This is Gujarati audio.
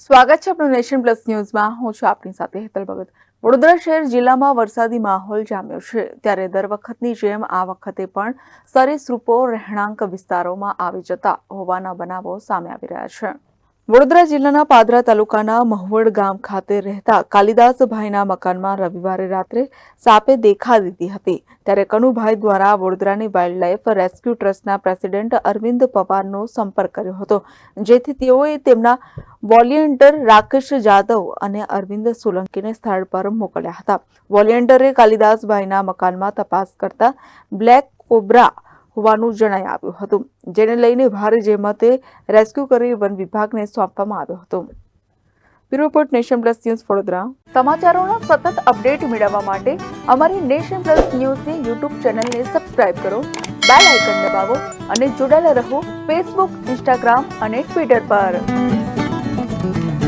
સ્વાગત છે આપણું નેશન પ્લસ ન્યૂઝમાં. હું છું આપની સાથે હેતલ ભગત. વડોદરા શહેર જિલ્લામાં વરસાદી માહોલ જામ્યો છે. ત્યારે દર વખતની જેમ આ વખતે પણ સરીસૃપો રહેણાંક વિસ્તારોમાં આવી જતા હોવાના બનાવો સામે આવી રહ્યા છે. વડોદરા જિલ્લાના પાદરા તાલુકાના મહુવડ ગામ ખાતે રહેતા કાલિદાસભાઈના મકાનમાં રવિવારે રાત્રે સાપે દેખા દીધી હતી. ત્યારે કનુભાઈ દ્વારા વડોદરાની વાઇલ્ડલાઇફ રેસ્ક્યુ ટ્રસ્ટના પ્રેસિડેન્ટ અરવિંદ પવારનો સંપર્ક કર્યો હતો. જેથી તેઓએ તેમના વોલિયન્ટર રાકેશ જાદવ અને અરવિંદ સોલંકીને સ્થળ પર મોકલ્યા હતા. વોલિયન્ટરે કાલિદાસભાઈના મકાનમાં તપાસ કરતા બ્લેક કોબ્રા હોવાનું જણાઈ આવ્યું હતું, જેને લઈને ભારે જહેમતે રેસ્ક્યુ કરી વન વિભાગને સોંપવામાં આવ્યો હતો. Bureau report nation plus news Vadodara. સમાચારોના સતત અપડેટ મેળવવા માટે અમારી નેશન પ્લસ ન્યૂઝની યુટ્યુબ ચેનલને સબસ્ક્રાઇબ કરો, બેલ આઇકન દબાવો અને જોડાયેલા રહો ફેસબુક, ઇન્સ્ટાગ્રામ અને ટ્વિટર પર. Thank you.